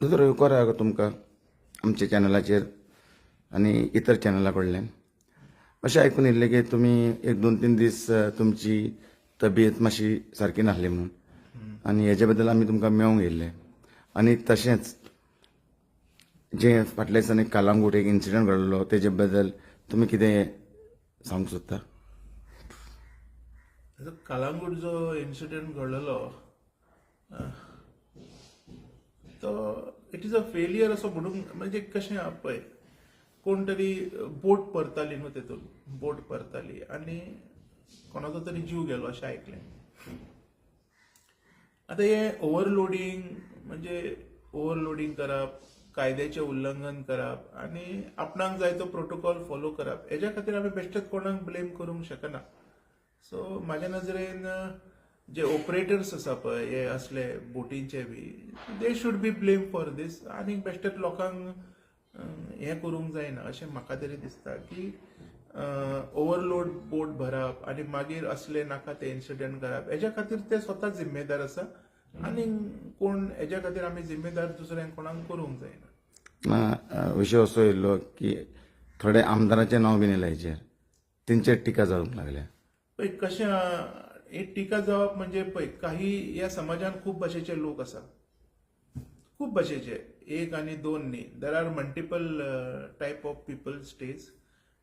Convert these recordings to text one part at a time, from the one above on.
दुसरो विकार आहा तुमकां आमच्या चॅनलाचेर आनी इतर चॅनला कडल्यान अशें आयकून येयल्लें की तुमी एक दोन तीन दीस तुमची तब्येत मातशी सारकी नासली म्हणून. आनी हेजे बद्दल आमी तुमकां मेळूंक येयल्ले आनी तशेंच जे फाटल्या दिसांनी कालांगूट एक इन्सिडंट घडलो तेजे बद्दल तुमी कितें सांगूंक सोदता कालांगूट जो इन्सिडंट घडलेलो तर तो इट इज अ फेलियर असो म्हणूंक म्हणजे कशें आहा पळय कोण तरी बोट परताली न्हू तेतून बोट परताली आनी कोणाचो तरी जीव गेलो अशें आयकलें आता हे ओव्हरलोडिंग म्हणजे ओव्हरलोडिंग करप कायद्याचें उल्लंघन करप आनी आपणाक जाय तो प्रोटोकॉल फॉलो करप हेज्या खातीर आमी बेश्टेच कोणाक ब्लेम करूंक शकना. सो म्हाज्या नजरेन जे ऑपरेटर्स आसा पळय हे असले बोटींचे बी they should be blame for this आनी बेश्टेच लोकांक हें करूंक जायना अशें म्हाका तरी दिसता की ओव्हरलोड बोट भरप आनी मागीर असले नाका ते इन्सिडंट करप. हेज्या खातीर ते स्वता जिम्मेदार आसा. आनी कोण हेज्या खातीर आमी जिम्मेदार दुसऱ्यांक कोणाक करूंक जायना विशय असो येयल्लो की थोडे आमदाराचें नांव बीन येयलें हेचेर तेंचेर टिका जावंक लागल्या. कशें एक टिका जावप म्हणजे पळय काही ह्या समाजान खूब भाशेचे लोक आसा खूब भाशेचे एक आनी दोन न्ही there are multiple type of people stage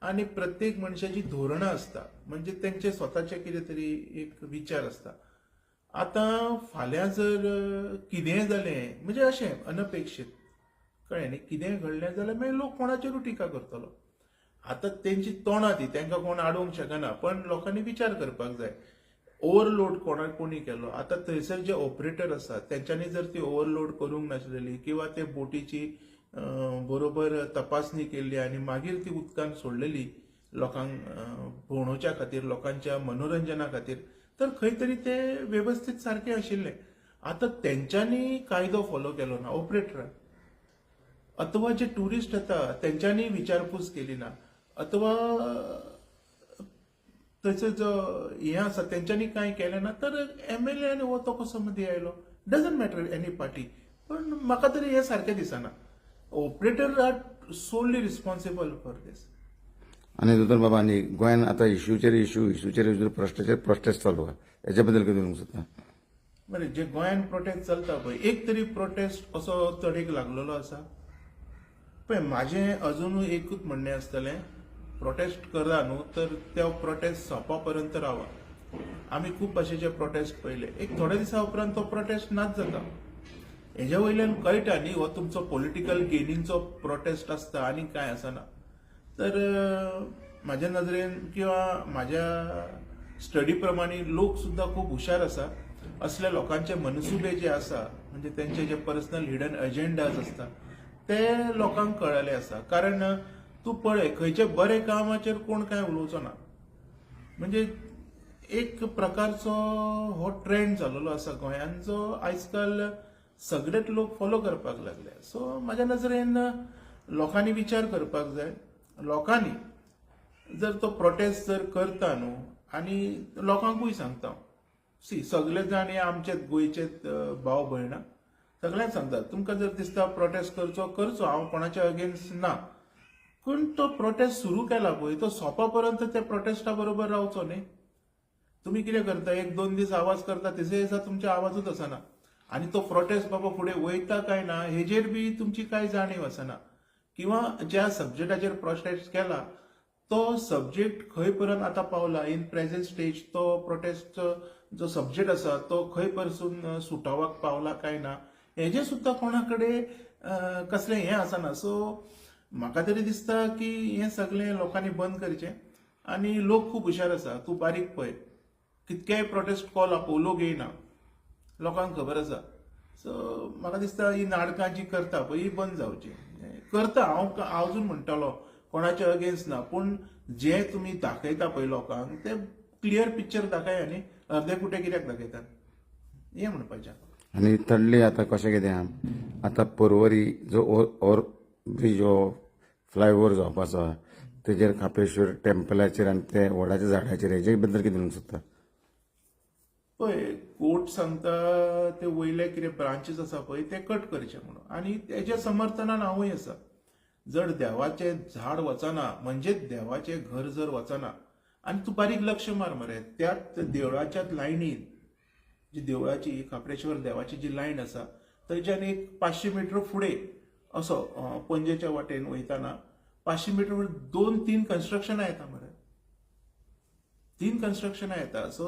आनी प्रत्येक मनशाची धोरणां आसता म्हणजे तेंचे स्वताचे कितें तरी एक विचार आसता आतां फाल्यां जर uh, अ, कितेंय जालें म्हणजे अशें अनपेक्षीत. कळ्ळें न्ही कितेंय घडलें जाल्यार मागीर म्हणजे लोक कोणाचेरूय टिका करतलो? आतां तेंची तोंडां ती तांकां कोण आडोवंक शकना पण लोकांनी विचार करपाक जाय. ओव्हरलोड कोणाक कोणी केलो? आतां थंयसर जे ऑपरेटर आसात तेंच्यांनी जर ती ओव्हरलोड करूंक नाशिल्ली किंवा ते बोटीची बरोबर तपासणी केल्ली आनी मागीर ती उदकान सोडलेली लोकांक भोंवच्या भोंवडोवच्या खातीर लोकांच्या मनोरंजना खातीर तर खंय तरी ते वेवस्थीत सारकें आशिल्लें. आतां तेंच्यांनी कायदो फॉलो केलो ना ऑपरेटरान अथवा जे टुरिस्ट येता तेंच्यांनी विचारपूस केली ना अथवा जो हे आसा तेंच्यांनी कांय केलें ना तर एम एल ए आनी हो तो कसो मदीं आयलो डजंट मॅटर एनी पार्टी पण म्हाका तरी हे सारकें दिसना. Operator are solely responsible for this आनी दोतोर बाबा आनी गोंयान आतां इश्यूचेर इश्यू इश्यूचेर इश्यू प्रश्नाचेर प्रोटेस्ट चालू आहा. हेच्या बद्दल कितें उलोवंक सोदता बरें जे गोंयान प्रोटेस्ट चलता पळय एक तरी प्रोटेस्ट असो चडेक लागलेलो आसा पळय म्हाजें अजुनूय एकूच म्हणणें आसतलें प्रोटेस्ट करा न्हू तर तो प्रोटेस्ट सोंपा पर्यंत रावा आमी खूब भाशेचे प्रोटेस्ट पयले एक थोड्या दिसा उपरांत तो प्रोटेस्ट नाच जाता. हेज्या वयल्यान कळटा न्ही हो तुमचो पॉलिटिकल गेनींगचो प्रोटेस्ट आसता आनी कांय आसना तर म्हाज्या नजरेन किंवा म्हाज्या स्टडी प्रमाणे लोक सुद्दां खूब हुशार आसा असल्या लोकांचे मनसुबे जे आसा म्हणजे तेंचे जे पर्सनल हिडन एजेंडाज आसता ते लोकांक कळले आसा कारण तूं पळय खंयचे बरे कामाचेर कोण कांय उलोवचो ना. म्हणजे एक प्रकारचो हो ट्रेंड जाल्लो आसा गोंयांत जो आयज काल सगळेच लोक फॉलो करपाक लागले. सो म्हाज्या नजरेन लोकांनी विचार करपाक जाय. लोकांनी जर तो प्रोटेस्ट जर करता न्हू आनी लोकांकूय सांगता. सी सगळे जाण हे आमचेच गोंयचेच भाव भयणां. सगळ्यांक सांगतात तुमकां जर दिसता प्रोटेस्ट करचो करचो. हांव कोणाच्या अगेन्स्ट ना. पूण तो प्रोटेस्ट सुरू केला पळय तो सोंपा पर्यंत त्या प्रोटेस्टा बरोबर रावचो न्ही तुम्ही कितें करता? एक दोन दीस आवाज करता तेजे दिसा तुमचे आवाजूच आसना आनी तो प्रोटेस्ट बाबा फुडें वयता काय ना हेजेर बी तुमची कांय जाणीव आसना किंवा ज्या सब्जेक्टाचेर प्रोटेस्ट केला तो सब्जेक्ट खंय पर्यंत आतां पावला? इन प्रेझेंट स्टेज तो प्रोटेस्ट जो सब्जेक्ट आसा तो खंय परसून सुटावाक पावला काय ना? हेजे सुद्दां कोणा कडेन कसलें हें आसना सो म्हाका तरी दिसता की हें सगळें लोकांनी बंद करचें. आनी लोक खूब हुशार आसा तूं बारीक पळय कितकेय प्रोटेस्ट कॉल आपोवलोक येयना. लोकांक खबर आसा. सो म्हाका दिसता ही नाटकां जी करता पळय ही बंद जावची. करता हांव हांव अजून म्हणटालो कोणाच्या अगेन्स्ट ना. पूण जे तुमी दाखयता पळय लोकांक ते क्लियर पिक्चर दाखय आनी अर्दे कुठे कित्याक दाखयतात हें म्हणपाचें. आनी थर्डली आतां कशें कितें आहा आतां पर्वरी जो ओर ओर ब्रिज हो फ्लायओव्हर जावपाचो तेजेर कापेश्वर टेम्पलाचेर आनी ते वडाच्या झाडाचेर हेजे बद्दल कितें उलोवंक सोदता? पळय कोर्ट सांगता ते वयले कितें ब्रांचीस आसा पळय ते कट करचे म्हणून. आनी तेज्या समर्थनान हांवूय आसा. जर देवाचें झाड वचना म्हणजे देवाचें घर जर वचना आनी तूं बारीक लक्ष मार मरे त्याच देवळाच्याच लायनीन जी देवळाची कापडेश्वर देवाची जी लायन आसा थंयच्यान एक पांचशे मिटर फुडें असो पणजेच्या वाटेन वयताना पाचशे मिटर दोन तीन कन्स्ट्रक्शनां येता मरे तीन कन्स्ट्रक्शनां येता सो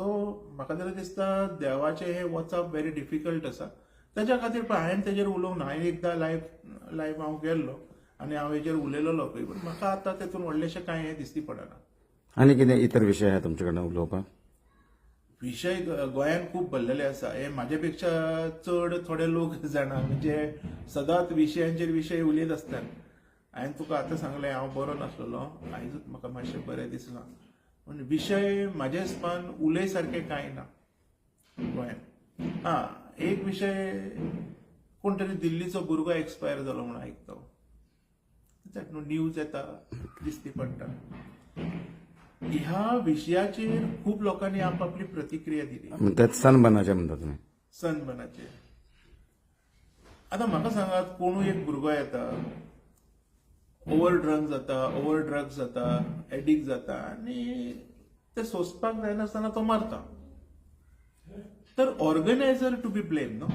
म्हाका तरी दिसता देवाचें हें वचप व्हेरी डिफिकल्ट आसा त्याच्या खातीर पळय हांवें तेजेर उलोवंक ना हांवें एकदां लायव्ह लायव्ह हांव गेल्लो आनी हांव हेजेर उलयलेलो पळय पूण म्हाका आतां तेतून व्हडलेशें कांय हें दिसती पडना. आनी कितें इतर विशय आहा तुमचे कडेन उलोवपाक? विशय गोंयांत खूब भरलेले आसा. हे म्हाजे पेक्षा चड थोडे लोक जाणा. म्हणजे सदांच विशयांचेर विशय उलयत आसतात हांवें तुका आतां सांगलें हांव बरो नासलेलो. आयजूच म्हाका मातशें बरें दिसना पूण विशय म्हाज्या हिसपान उलय सारकें कांय ना. गोंयांत आं एक विशय कोण तरी दिल्लीचो भुरगो एक्सपायर जालो म्हूण आयकता. न्हू न्यूज येता दिसती पडटा. ह्या विशयाचेर खूब लोकांनी आपापली प्रतिक्रिया दिली. त्यात सनबनाचे म्हणटा तुमी सनबनाचेर आतां म्हाका सांगात कोणूय एक भुरगो येता ओव्हर ड्रग जाता ओव्हर ड्रग्स जाता एडिक्ट जाता आनी ते सोंसपाक जायनासतना तो मारता. तर organiser to be blame no?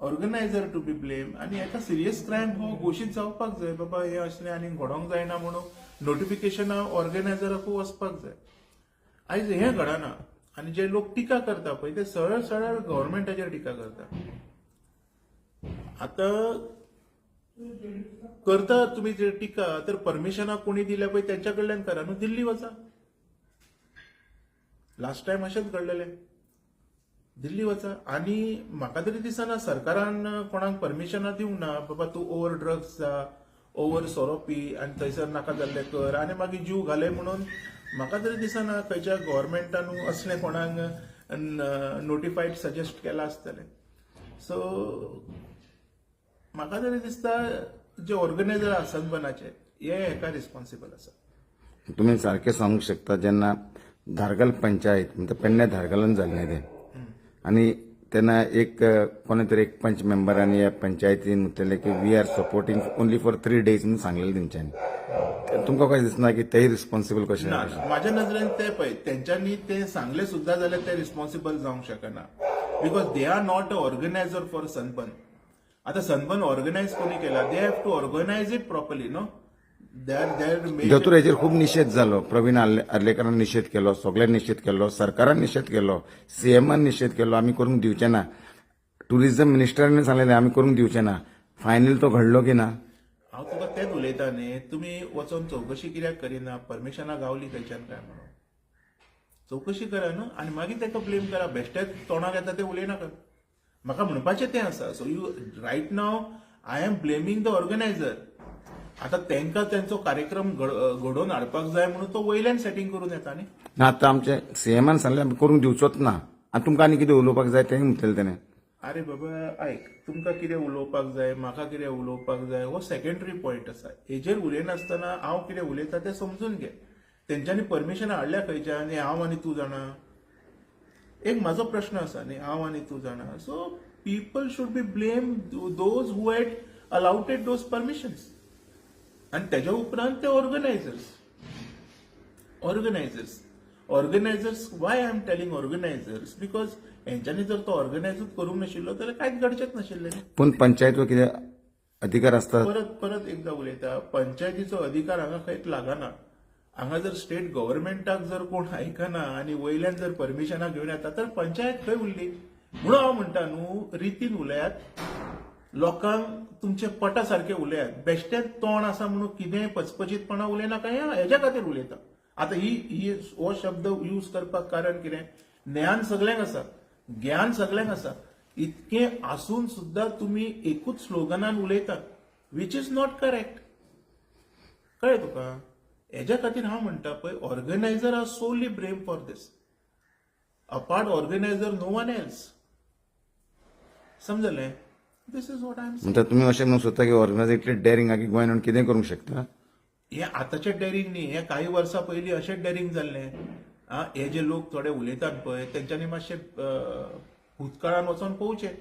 Organiser to be blame आनी हेका सिरियस क्रायम हो घोशीत जावपाक जाय. बाबा हे असलें आनी घडोंक जायना म्हणून नोटिफिकेशन ऑर्गनायझराकू वचपाक जाय. आयज हें घडना. आनी जे लोक टिका करता पळय ते सरळ सरळ गव्हर्मेंटाचेर टिका करता. आतां करता तुमी जे टिका तर परमिशनां कोणी दिल्या पळय त्यांच्या कडल्यान करा. न्हू दिल्ली वचा. लास्ट टायम अशेंच घडलेलें. दिल्ली वचा आनी म्हाका तरी दिसना सरकारान कोणाक परमिशनां दिवंक ना बाबा तूं ओव्हर ड्रग्स जा ओव्हर सोरो पी आनी थंयसर नाका जाल्लें कर आनी मागीर जीव घाले म्हणून म्हाका तरी दिसना खंयच्या गव्हर्मेंटान असलें कोणाक नोटिफायड सजेस्ट केलां आसतलें सो म्हाका तरी दिसता जे ऑर्गनायझर आसा बनाचे हे हेका रिस्पॉन्सिबल आसा तुम्ही सारखे सांगू शकता जेन्ना धारगल पंचायत म्हणजे पेडण्या धारगलान जाल्लें तें. आनी तेन्ना एक अ, कोणे तरी एक पंच मेंबरांनी ह्या पंचायतीन म्हटलें की we are supporting only for three days म्हणून सांगलेलें तेंच्यांनी तुमकां कशें दिसना की तेय रिस्पॉन्सिबल कशें. माझ्या नजरेन ते पळय तेंच्यांनी ते सांगले सुद्धा जाल्यार ते रिस्पॉन्सिबल जावंक शकना because they are not a organiser for Sunburn आता सनबर्न ऑर्गनायज कोणी केला? They have to organise it properly no दोतोर हेचेर खूब निशेध जालो प्रवीण आर्ले- आर्लेकरान निशेध केलो सगळ्यांनी निशेध केलो सरकारान निशेध केलो सीएमान निशेध केलो आमी करूंक दिवचे ना. टुरिझम मिनिस्टरांनी सांगलेलें आमी करूंक दिवचे ना. फायनल तो घडलो की ना? हांव तुका तेच उलयता न्ही तुमी वचोन चौकशी कित्याक करिना? परमिशनां गावली खंयच्यान काय म्हणून? चौकशी करा न्हू आनी मागीर ताका ब्लेम करा. बेश्टेच तोंडाक येता ते उलयनाका म्हाका म्हणपाचें तें आसा. So you right now I am blaming the organiser आतां तांकां तेंचो कार्यक्रम घड- घडोवन हाडपाक जाय म्हणून तो वयल्यान सेटींग करून येता न्ही. ना आतां आमचे सीएमान सांगलें आमी करूंक दिवचोच ना. आनी तुमकां आनी कितें उलोवपाक जाय तें म्हणटलें तेणें. अरे बाबा आयक तुमकां कितें उलोवपाक जाय म्हाका कितें उलोवपाक जाय हो सेकंडरी पॉयंट आसा. हेजेर उलयनासतना हांव कितें उलयता तें समजून घे. तेंच्यांनी परमिशन हाडल्या खंयच्या? आनी हांव आनी तूं जाणा. एक म्हाजो प्रश्न आसा न्ही हांव आनी तूं जाणा. So people should be blame those who had allowed those permissions आनी तेज्या उपरांत ते organisers organisers organisers why I am telling organisers because हेंच्यांनी जर तो ऑर्गनायजूच करूंक नाशिल्लो जाल्यार कांयच घडचेंच नाशिल्लें. पूण पंचायत कितें अधिकार आसता परत परत एकदा उलयता पंचायतीचो अधिकार हांगा खंयच लागना हांगा जर स्टेट गव्हर्मेंटाक जर कोण आयकना आनी वयल्यान जर परमिशनां घेवन येता तर पंचायत खंय उरली? म्हणून हांव म्हणटा न्हू रितीन उलयात लोकांक तुमचे पटा सारखे उलयात बेश्टेच तोंड आसा म्हणून कितेंय पचपचीतपणा उलयनाका हें हेज्या खातीर उलयता आतां ही ही हो शब्द यूज करपाक कारण कितें ज्ञान सगळ्यांक आसा. ज्ञान सगळ्यांक आसा. इतकें आसून सुद्दां तुमी एकूच स्लोगनान उलयतात वीच इज नॉट करेक्ट कळ्ळें तुका? हेज्या खातीर हांव म्हणटा पळय organiser are solely blame for this apart organiser no one else समजलें? This is what I am म्हणटा तुमी अशें म्हणूंक सोदता की ऑर्गनायझर इतले डेरिंग आहा की गोंयान येवन कितें करूंक शकता? हे आतांचें डेरिंग न्ही हे काही वर्सां पयलीं अशेंच डेरिंग जाल्लें आ, हे जे लोक थोडे उलयतात पळय तेंच्यांनी मातशे भूतकाळान वचोन पळोवचें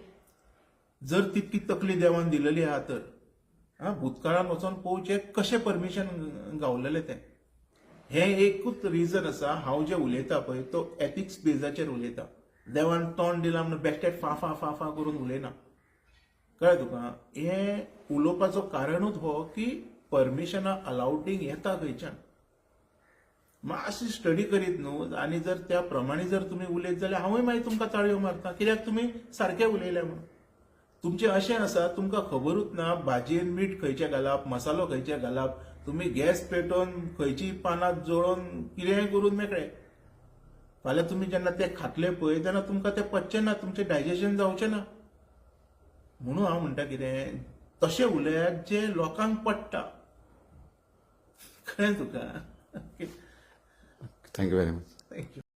जर तितकी तकली देवान दिलेली आहा तर. आ, भूतकाळान वचोन पळोवचें कशें परमिशन गावलेलें तें? हे एकूच रिजन आसा हांव जे उलयता पळय तो एथिक्स बेजाचेर उलयता. देवान तोंड दिलां म्हणून बेश्टेच फा फा फा फा करून उलयना. कळ्ळें तुका? हें उलोवपाचो कारणूच हो की परमिशनां अलावडींग येता खंयच्यान. मातशी स्टडी करीत न्हू आनी जर त्या प्रमाणे जर तुमी उलयत जाल्यार हांवूय मागीर तुमकां ताळयो मारता. कित्याक तुमी सारकें उलयले म्हणून? तुमचें अशें आसा तुमकां खबरूच ना भाजयेन मीठ खंयचें घालप मसालो खंयचे घालप तुमी गॅस पेटोवन खंयची पानां जळोवन कितेंय करून मेकळें. फाल्यां तुमी जेन्ना तें खातले पळय तेन्ना तुमकां तें पचचें ना तुमचें डायजेशन जावचें ना. म्हणून हांव म्हणटा कितें तशें उलयात जे लोकांक पडटा. कळ्ळें तुका. Thank you very much thank you